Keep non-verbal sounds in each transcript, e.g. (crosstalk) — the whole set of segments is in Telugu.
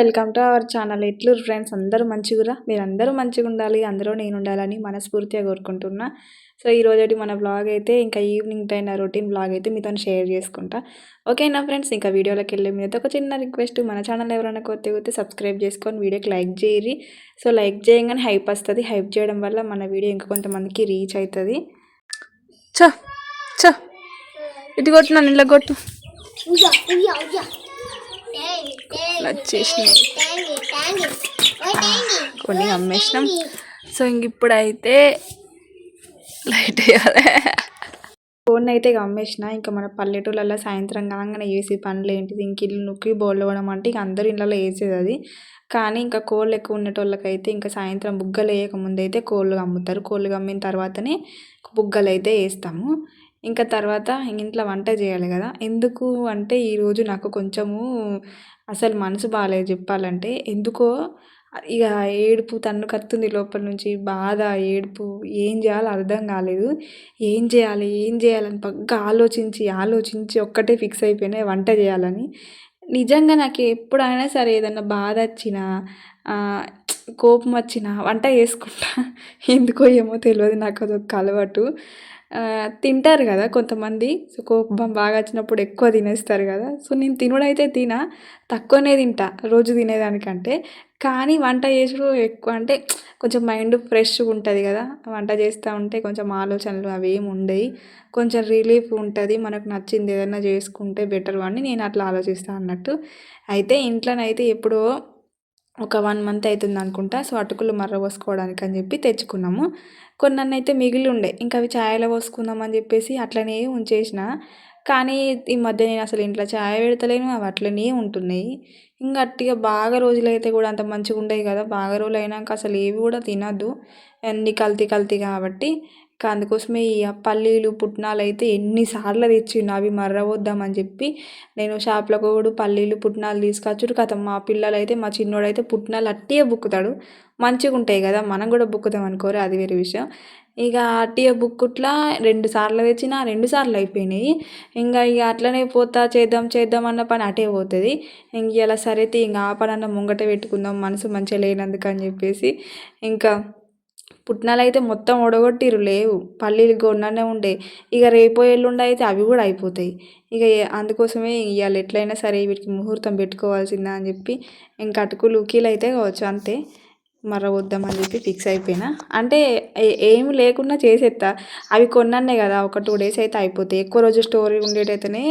వెల్కమ్ టు అవర్ ఛానల్ ఎట్లు ఫ్రెండ్స్ అందరూ మంచిగురా? మీరందరూ మంచిగా ఉండాలి అందరూ నేను ఉండాలని మనస్ఫూర్తిగా కోరుకుంటున్నా. సో ఈరోజు మన బ్లాగ్ అయితే ఇంకా ఈవినింగ్ టైం రొటీన్ బ్లాగ్ అయితే మీతో షేర్ చేసుకుంటా. ఓకేనా ఫ్రెండ్స్ ఇంకా వీడియోలోకి వెళ్ళే మీద ఒక చిన్న రిక్వెస్ట్ మన ఛానల్ ఎవరైనా కొత్త కొత్త సబ్స్క్రైబ్ చేసుకొని వీడియోకి లైక్ చేయరి సో లైక్ చేయగానే హైప్ వస్తుంది. హైప్ చేయడం వల్ల మన వీడియో ఇంకా కొంతమందికి రీచ్ అవుతుంది చ చ ఇది కొట్టు నన్ను ఇలా కొట్టు. వచ్చేసినాయి కొన్ని అమ్మేసినాం. సో ఇంక ఇప్పుడైతే లైట్ వేయాలి. ఫోన్ అయితే ఇక అమ్మేసిన. ఇంకా మన పల్లెటూళ్ళల్లో సాయంత్రం కాగానే వేసి పనులు ఏంటిది? ఇంక ఇల్లు నొక్కి బోళ్ళవడం అంటే ఇంక అందరు ఇళ్ళలో వేసేది అది. కానీ ఇంకా కోళ్ళు ఎక్కువ ఉండేటోళ్ళకైతే ఇంకా సాయంత్రం బుగ్గలు వేయక ముందు అయితే కోళ్ళు అమ్ముతారు కోళ్ళు అమ్మిన తర్వాతనే బుగ్గలు అయితే వేస్తాము. ఇంకా తర్వాత ఇంట్లో వంట చేయాలి కదా. ఎందుకు అంటే ఈరోజు నాకు కొంచెము అసలు మనసు బాగాలేదు చెప్పాలంటే. ఎందుకో ఇక ఏడుపు తన్ను కత్తుంది లోపల నుంచి బాధ ఏడుపు ఏం చేయాలో అర్థం కాలేదు. ఏం చేయాలి ఏం చేయాలని పగ్గా ఆలోచించి ఆలోచించి ఒక్కటే ఫిక్స్ అయిపోయినా వంట చేయాలని. నిజంగా నాకు ఎప్పుడైనా సరే ఏదన్నా బాధ వచ్చినా కోపం వచ్చినా వంట చేసుకుంటా. (laughs) ఎందుకో ఏమో తెలియదు నాకు అదొక అలవాటు. తింటారు కదా కొంతమంది. సో కోపం బాగా వచ్చినప్పుడు ఎక్కువ తినేస్తారు కదా. సో నేను తినుడైతే తిన తక్కువనే తింటా రోజు తినేదానికంటే. కానీ వంట చేసుడు ఎక్కువ అంటే కొంచెం మైండ్ ఫ్రెష్గా ఉంటుంది కదా. వంట చేస్తూ ఉంటే కొంచెం ఆలోచనలు అవి ఏమి ఉండవు కొంచెం రిలీఫ్ ఉంటుంది. మనకు నచ్చింది ఏదైనా చేసుకుంటే బెటర్ అని నేను అట్లా ఆలోచిస్తాను అన్నట్టు. అయితే ఇంట్లోనైతే ఎప్పుడో ఒక వన్ మంత్ అవుతుంది అనుకుంటా. సో అటుకులు మర్ర పోసుకోవడానికి అని చెప్పి తెచ్చుకున్నాము. కొన్ని అయితే మిగిలి ఉండే ఇంకా అవి ఛాయలో పోసుకుందాం అని చెప్పేసి అట్లనే ఉంచేసిన. కానీ ఈ మధ్య నేను అసలు ఇంట్లో ఛాయ పెడతలేను. అవి అట్లనే ఉంటున్నాయి. ఇంకా అట్టిగా బాగా రోజులు అయితే కూడా అంత మంచిగా ఉండేవి కదా. బాగా రోజులు అయినాక అసలు ఏవి కూడా తినద్దు. అన్ని కల్తీ కల్తీ కాబట్టి అందుకోసమే ఈ పల్లీలు పుట్నాలు అయితే ఎన్నిసార్లు తెచ్చిండు అవి మర్రవద్దామని చెప్పి నేను షాప్లో కూడా పల్లీలు పుట్నాలు తీసుకొచ్చుడు. కథ మా పిల్లలు అయితే మా చిన్నోడైతే పుట్నాలు అట్టిగా బుక్కుతాడు. మంచిగా ఉంటాయి కదా మనం కూడా బుక్కుతాం అనుకోరు? అది వేరే విషయం. ఇక అట్టిగా బుక్కుట్లా రెండు సార్లు తెచ్చిన రెండు సార్లు అయిపోయినాయి. ఇంకా ఇక అట్లనే పోతా చేద్దాం చేద్దాం అన్న పని అటే పోతుంది. ఇంక ఇలా సరే ఇంకా ఆ పని అన్న ముంగట పెట్టుకుందాం మనసు మంచిగా లేనందుకు అని చెప్పేసి. ఇంకా పుట్నాలు అయితే మొత్తం ఒడగొట్టిరు లేవు. పల్లీలు కొన్ననే ఉండే. ఇక రేపో ఎల్లుండి అయితే అవి కూడా అయిపోతాయి. ఇక అందుకోసమే ఇవాళ ఎట్లయినా సరే వీటికి ముహూర్తం పెట్టుకోవాల్సిందా అని చెప్పి ఇంకా అటుకులు ఉకీలు అయితే కావచ్చు అంతే. మర్ర వద్దామని చెప్పి ఫిక్స్ అయిపోయినా. అంటే ఏమి లేకుండా చేసేస్తా అవి కొన్నానే కదా ఒక టూ డేస్ అయితే అయిపోతాయి. ఎక్కువ రోజు స్టోరీ ఉండేటైతేనే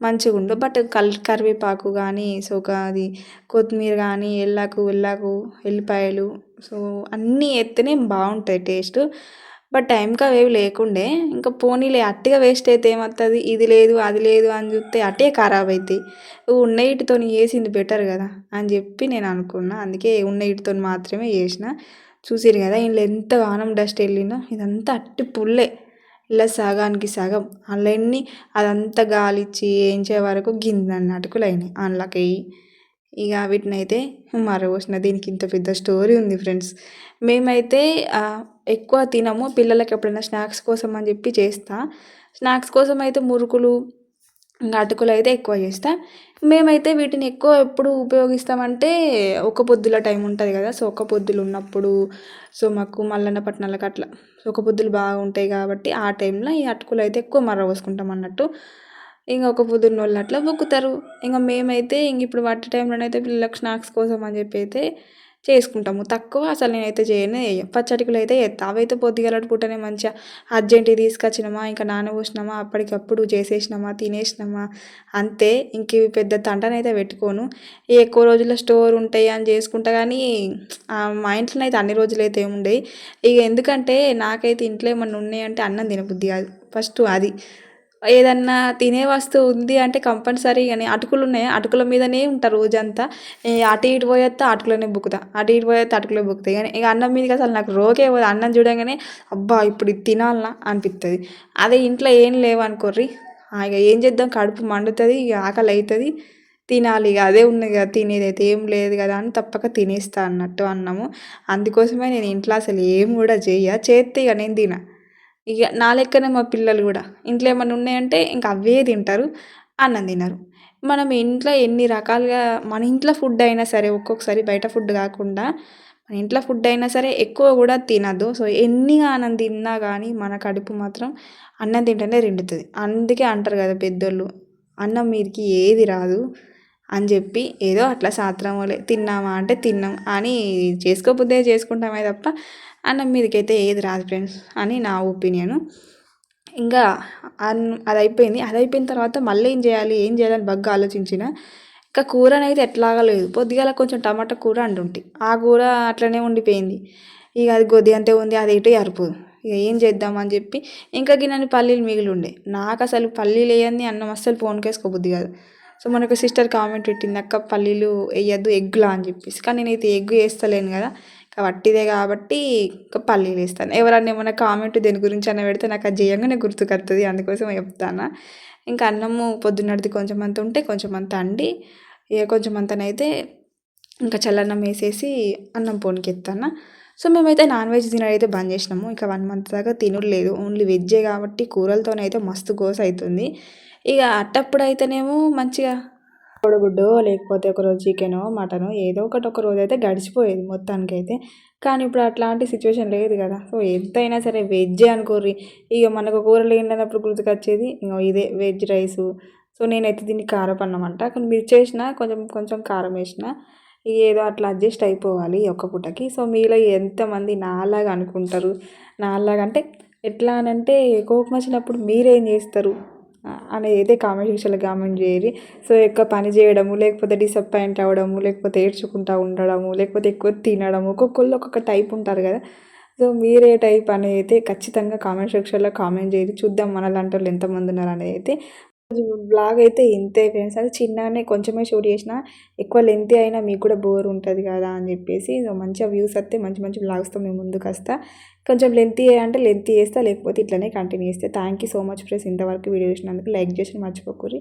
మంచిగా ఉండు. బట్ కల్ కరివేపాకు కానీ సో అది కొత్తిమీర కానీ ఎల్లాకు ఎల్లాకు ఎల్లిపాయలు సో అన్నీ ఎత్తేనే బాగుంటాయి టేస్ట్. బట్ టైంకి అవేవి లేకుండే ఇంకా పోనీలే అట్టిగా వేస్ట్ అయితే ఏమవుతుంది ఇది లేదు అది లేదు అని చూస్తే అట్టే ఖరాబ్ అవుతాయి ఉన్న వీటితో వేసింది బెటర్ కదా అని చెప్పి నేను అనుకున్నా. అందుకే ఉన్న వీటితో మాత్రమే చేసిన. చూసిరు కదా ఇంట్లో ఎంత వానం డస్ట్ వెళ్ళినా ఇదంతా అట్టి పుల్లే. ఇలా సగానికి సగం. అందులో ఎన్ని అదంతా గాలిచ్చి వేయించే వరకు గిన్నె అటుకులు అయినాయి అందులోకి ఇక వీటిని అయితే మరవసిన. దీనికి ఇంత పెద్ద స్టోరీ ఉంది ఫ్రెండ్స్. మేమైతే ఎక్కువ తినము. పిల్లలకి ఎప్పుడైనా స్నాక్స్ కోసం అని చెప్పి చేస్తా. స్నాక్స్ కోసం అయితే మురుకులు అటుకులు అయితే ఎక్కువ చేస్తా. మేమైతే వీటిని ఎక్కువ ఎప్పుడు ఉపయోగిస్తామంటే ఒక పొద్దుల టైం ఉంటుంది కదా సో ఒక పొద్దులు ఉన్నప్పుడు సో మాకు మల్లన్న పట్టణాలకు అట్లా ఒక పొద్దులు బాగుంటాయి కాబట్టి ఆ టైంలో ఈ అటుకులు అయితే ఎక్కువ మర్ర పోసుకుంటాం అన్నట్టు. ఇంకా ఒక పొద్దున్న వాళ్ళు అట్లా మొక్కుతారు. ఇంకా మేమైతే ఇంక ఇప్పుడు వాటి టైంలోనైతే పిల్లలకు స్నాక్స్ కోసం అని చెప్పి అయితే చేసుకుంటాము. తక్కువ అసలు నేనైతే చేయను పచ్చడికులు అయితే చేస్తా అవైతే పొద్దుగలటి పూటనే మంచిగా అర్జెంట్ తీసుకొచ్చినామా ఇంకా నానబోసినామా అప్పటికప్పుడు చేసేసినామా తినేసినామా అంతే. ఇంక ఇవి పెద్ద తంటనైతే పెట్టుకోను. ఎక్కువ రోజుల స్టోర్ ఉంటాయి అని చేసుకుంటా కానీ మా ఇంట్లో అయితే అన్ని రోజులు అయితే ఉండేవి ఇక ఎందుకంటే నాకైతే ఇంట్లో ఏమన్నా ఉన్నాయంటే అన్నం తినబుద్ధి కాదు. ఫస్ట్ అది. ఏదన్నా తినే వస్తువు ఉంది అంటే కంపల్సరీ కానీ అటుకులు ఉన్నాయి. అటుకుల మీదనే ఉంటారు రోజంతా. అటు ఇటు పోయేస్తే అటుకులనే బుక్కుతా. అటు ఇటు పోయేస్తే అటుకులే బుక్కుతాయి. కానీ ఇక అన్నం మీదకి అసలు నాకు రోకే పోదు. అన్నం చూడగానే అబ్బా ఇప్పుడు ఇది తినాలనా అనిపిస్తుంది అదే ఇంట్లో ఏం లేవనుకోర్రి. ఇక ఏం చేద్దాం? కడుపు మండుతుంది ఇక ఆకలి అవుతుంది తినాలి ఇక. అదే ఉంది కదా తినేది అయితే. ఏం లేదు కదా అని తప్పక తినేస్తా అన్నట్టు అన్నాము. అందుకోసమే నేను ఇంట్లో అసలు ఏం కూడా చేయ చేస్తే ఇక నేను తిన. ఇక నా లెక్కనే మా పిల్లలు కూడా. ఇంట్లో ఏమైనా ఉన్నాయంటే ఇంకా అవే తింటారు అన్నం తినరు. మనం ఇంట్లో ఎన్ని రకాలుగా మన ఇంట్లో ఫుడ్ అయినా సరే ఒక్కొక్కసారి బయట ఫుడ్ కాకుండా మన ఇంట్లో ఫుడ్ అయినా సరే ఎక్కువ కూడా తినద్దు. సో ఎన్ని అన్నం తిన్నా కానీ మన కడుపు మాత్రం అన్నం తింటేనే రెండుతుంది. అందుకే అంటారు కదా పెద్దోళ్ళు అన్నం మీరికి ఏది రాదు అని చెప్పి ఏదో అట్లా సాత్రమోలే తిన్నామా అంటే తిన్నాం అని చేసుకోబుద్దే చేసుకుంటామే తప్ప అన్నం మీదకైతే ఏది రాదు ఫ్రెండ్స్ అని నా ఒపీనియను ఇంకా అది అయిపోయింది అది అయిపోయిన తర్వాత మళ్ళీ ఏం చేయాలి? ఏం చేయాలని బాగా ఆలోచించిన ఇంకా కూరనైతే ఎట్లాగా లేదు. పొద్దుగాల కొంచెం టమాటా కూర అంటుంటి ఆ కూర అట్లనే ఉండిపోయింది. ఇక అది గొద్ది అంతే ఉంది అది ఇటు అరిపోదు ఇక ఏం చేద్దామని చెప్పి ఇంకా గిన్నెని పల్లీలు మిగిలి ఉండే నాకు అసలు పల్లీలు వేయని అన్నం అస్సలు ఫోన్కేసుకోబుద్ది కాదు. సో మనకు సిస్టర్ కామెంట్ పెట్టింది అక్క పల్లీలు వేయద్దు ఎగ్లా అని చెప్పేసి. కానీ నేనైతే ఎగ్ వేస్తలేను కదా. వట్టిదే కాబట్టి ఇంకా పల్లీలు వేస్తాను. ఎవరన్నా ఏమైనా కామెంట్ దేని గురించి అన్న పెడితే నాకు అది చేయంగానే గుర్తుకొస్తుంది అందుకోసం చెప్తాను. ఇంకా అన్నము పొద్దున్నది కొంచెం అంత ఉంటే కొంచెం అంత అండి. ఇక కొంచెం అంతనైతే ఇంకా చల్లన్నం వేసేసి అన్నం పోనికెత్తాను. సో మేమైతే నాన్ వెజ్ తినడం అయితే బంద్ చేసినాము. ఇంకా వన్ మంత్ దాకా తినడం లేదు ఓన్లీ వెజ్జే కాబట్టి కూరలతోనైతే మస్తు గోస అవుతుంది ఇక అట్టప్పుడు అయితేనేమో మంచిగా కోడిగుడ్డు లేకపోతే ఒకరోజు చికెనో మటనో ఏదో ఒకటి ఒక రోజు అయితే గడిచిపోయేది మొత్తానికి అయితే కానీ ఇప్పుడు అట్లాంటి సిచ్యువేషన్ లేదు కదా. సో ఎంతైనా సరే వెజ్జే అనుకోర్రి. ఇక మనకు కూరలు లేనప్పుడు గుర్తుకొచ్చేది ఇంకో ఇదే వెజ్ రైసు. సో నేనైతే దీన్ని కారం అన్నమాట కానీ మీరు చేసిన కొంచెం కొంచెం కారం వేసిన ఏదో అట్లా అడ్జస్ట్ అయిపోవాలి ఒక్క పూటకి. సో మీలో ఎంతమంది నాలాగా అనుకుంటారు? నాలాగా అంటే ఎట్లా అని అంటే కోపం వచ్చినప్పుడు మీరేం చేస్తారు? అనేది అయితే కామెంట్ సెక్షన్లో కామెంట్ చేయరు. సో ఎక్కువ పని చేయడము లేకపోతే డిసప్పాయింట్ అవ్వడము లేకపోతే ఏడ్చుకుంటూ ఉండడము లేకపోతే ఎక్కువ తినడము ఒక్కొక్కళ్ళు ఒక్కొక్క టైప్ ఉంటారు కదా. సో మీరే టైప్ అనేది అయితే ఖచ్చితంగా కామెంట్ సెక్షన్లో కామెంట్ చేయరు. చూద్దాం మన లాంటి వాళ్ళు ఎంతమంది ఉన్నారు అనేది అయితే బ్లాగ్ అయితే ఇంతే ఫ్రెండ్స్ అది చిన్నగానే కొంచెమే షూట్ చేసిన ఎక్కువ లెంత్ అయినా మీకు కూడా బోర్ ఉంటుంది కదా అని చెప్పేసి మంచిగా వ్యూస్ వస్తే మంచి మంచి బ్లాగ్స్తో మేము ముందుకు వస్తా. కొంచెం లెంత్ అంటే లెంత్ చేస్తా లేకపోతే ఇట్లనే కంటిన్యూ చేస్తే. Thank you so much friends ఇంతవరకు వీడియో చూసినందుకు లైక్ చేసి మర్చిపోకూరి